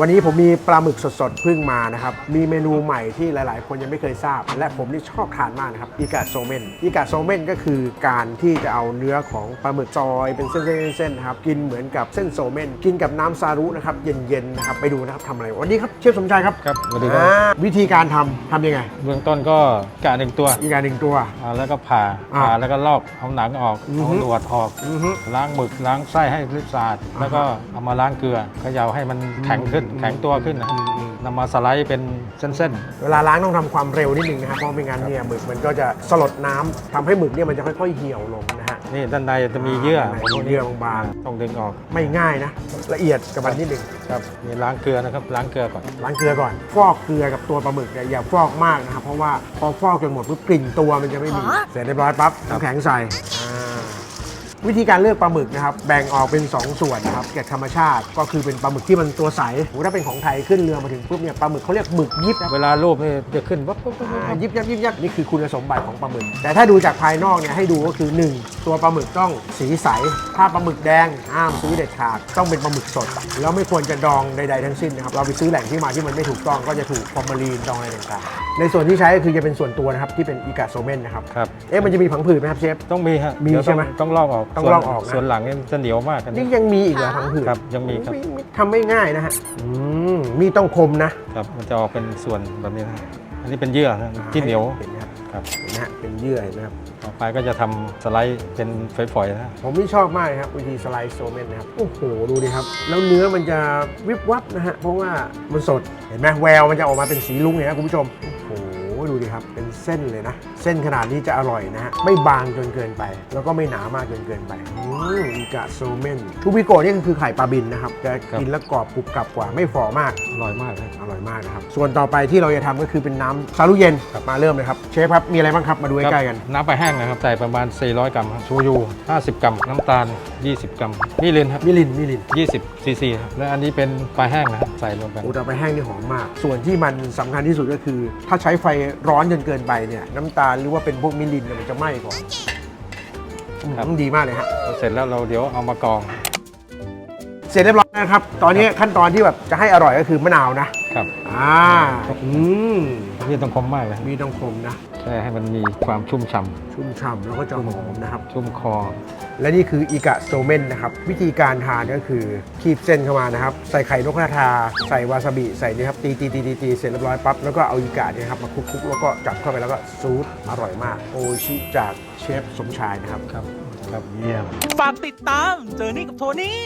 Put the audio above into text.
วันนี้ผมมีปลาหมึกสดๆเพิ่งมานะครับ มีเมนูใหม่ที่หลายๆ คนยังไม่เคยทราบ และผมนี่ชอบทานมากนะครับอีกาโซเมนอีกาโซเมนก็คือการที่จะเอาเนื้อของปลาหมึกซอยเป็นเส้นๆๆๆนะครับกินเหมือนกับเส้นโซเมนกินกับน้ำซารุนะครับเย็นๆนะครับไปดูนะครับทำอะไรวันนี้ครับเชฟสมชายครับครับสวัสดีครับ อ่าวิธีการทำทำยังไง เบื้องต้นก็กะหนึ่งตัวอีกาหนึ่งตัว อ่าแล้วก็ผ่าอ่าผ่าแล้วก็ลอกเอาหนังออกอือเอาฮึหนวดออก อือฮึ ล้างหมึกล้างไส้ให้เรียบสะอาดอ่าฮะแล้วก็เอามาล้างเกลือเขย่าให้มันแข็งขึ้นอืมแข็งตัวขึ้นนะอืมอืมนำมาสไลด์เป็นเส้นเวลาล้างต้องทำความเร็วนิดนึงนะครับเพราะไม่งั้นเนี่ยหมึกมันก็จะสลดน้ำทำให้หมึกเนี่ยมันจะค่อย ๆเหี่ยวลงนะฮะ ๆ นี่ด้านในจะมีเยื่อด้านในมีเยื่อบาง ต้องดึงออกไม่ง่ายนะ ละเอียดกับมันนิดนึงครับนี่ล้างเกลือนะครับล้างเกลือก่อน ล้างเกลือก่อน ฟอกเกลือกับตัวปลาหมึกเนี่ยอย่าฟอกมากนะครับเพราะว่าพอฟอกจนหมดปุ๊บกลิ่นตัวมันจะไม่มีเสร็จเรียบร้อยปั๊บน้ำแข็งใส่อ่า วิธีการเลือกปลาหมึกนะครับแบ่งออกเป็น 2 ส่วนนะครับเกล็ดธรรมชาติก็คือเป็นปลาหมึกที่มันตัวใสโหถ้าเป็นของไทยขึ้นเรือมาถึงปุ๊บเนี่ยปลาหมึกเขาเรียกหมึกยิบนะเวลารูปนี่จะขึ้นปั๊บปั๊บปั๊บอ่าปั๊บยิบยับยิบยับนี่คือคุณสมบัติของปลาหมึก แต่ถ้าดูจากภายนอกเนี่ยให้ดูก็คือ 1 ตัวปลาหมึกต้องสีใส ถ้าปลาหมึกแดงห้ามซื้อเด็ดขาดต้องเป็นปลาหมึกสด แล้วไม่ควรจะดองใดๆทั้งสิ้นนะครับเราไปซื้อแหล่งที่มาที่มันไม่ถูกต้องก็จะถูกฟอร์มาลีนดองอะไรต่างๆในส่วนที่ใช้ก็คือจะเป็นส่วนตัวนะครับที่เป็นอีกาโซเมนนะครับครับเอ๊ะมันจะมีผังผืดไหมครับเชฟต้องมีฮะมีเดี๋ยวใช่ไหมต้องลอกออกต้องส่วนลอกออกนะส่วนหลังนี่จะเหนียวมากกันนี่ยังมีอีกเหรอผังผืดครับยังมีครับโอ้ยไม่ทำไม่ง่ายนะฮะอืมมีดต้องคมนะครับมันจะออกเป็นส่วนแบบนี้นะอันนี้เป็นเยื่อนะที่เหนียวเห็นไหมครับครับเห็นไหมฮะเป็นเยื่อเห็นไหมครับต่อไปก็จะทำสไลด์เป็นฝอยๆนะผมนี่ชอบมากเลยครับวิธีสไลด์โซเมนนะครับโอ้โหดูดิครับ แล้วเนื้อมันจะวิบวับนะฮะเพราะว่ามันสดเห็นไหมแววมันจะออกมาเป็นสีลุ้งเลยนะคุณผู้ชมโอ้โห ดูดิครับ เป็นเส้นเลยนะ เส้นขนาดนี้จะอร่อยนะฮะ ไม่บางจนเกินไป แล้วก็ไม่หนามากจนเกินไปอืมอีกะโซเมนทูบิโกะนี่ก็คือไข่ปลาบินนะครับ จะกินแล้วกรอบกรุบกรับกว่า ไม่ฝ่อมาก อร่อยมากเลยอร่อยมากนะครับ ส่วนต่อไปที่เราจะทำก็คือเป็นน้ำซาลุเย็นมาเริ่มเลยครับ เชฟครับ มีอะไรบ้างครับ มาดูใกล้ๆกัน น้ำปลาแห้งนะครับ ใส่ประมาณ 400 กรัมครับโชยุ 50 กรัม น้ำตาล 20 กรัมมิรินครับ มิลินมิลิน 20 ซีซีครับ และอันนี้เป็นปลาแห้งนะครับ ใส่รวมกันโอ้แต่ไปแห้งนี่หอมมาก ส่วนที่มันสำคัญที่สุดก็คือ ถ้าใช้ไฟร้อนจนเกินไปเนี่ยน้ำตาลหรือว่าเป็นพวกมิลินเนี่ยมันจะไหม้ก่อนครับ อืมดีมากเลยฮะเสร็จแล้วเราเดี๋ยวเอามากรอง เสร็จเรียบร้อยนะครับ ตอนนี้ขั้นตอนที่แบบจะให้อร่อยก็คือมะนาวนะ ครับอ่า อืม นี่ต้องคมมากเลยครับมีต้องคมนะแค่ให้มันมีความชุ่มฉ่ำชุ่มฉ่ำแล้วก็จะหอมนะครับ ชุ่มคอ และนี่คืออีกะโซเมนนะครับ วิธีการทานก็คือคีบเส้นเข้ามานะครับ ใส่ไข่นกกระทา ใส่วาซาบิ ใส่นี่ครับตีตีตีตีตีเสร็จเรียบร้อยปั๊บแล้วก็เอาอีกะเนี่ยครับมาคลุกๆแล้วก็จับเข้าไปแล้วก็ซูดอร่อยมาก โอชิจากเชฟสมชายนะครับครับครับเยี่ยม ฝากติดตามเจอนี่กับโทนี่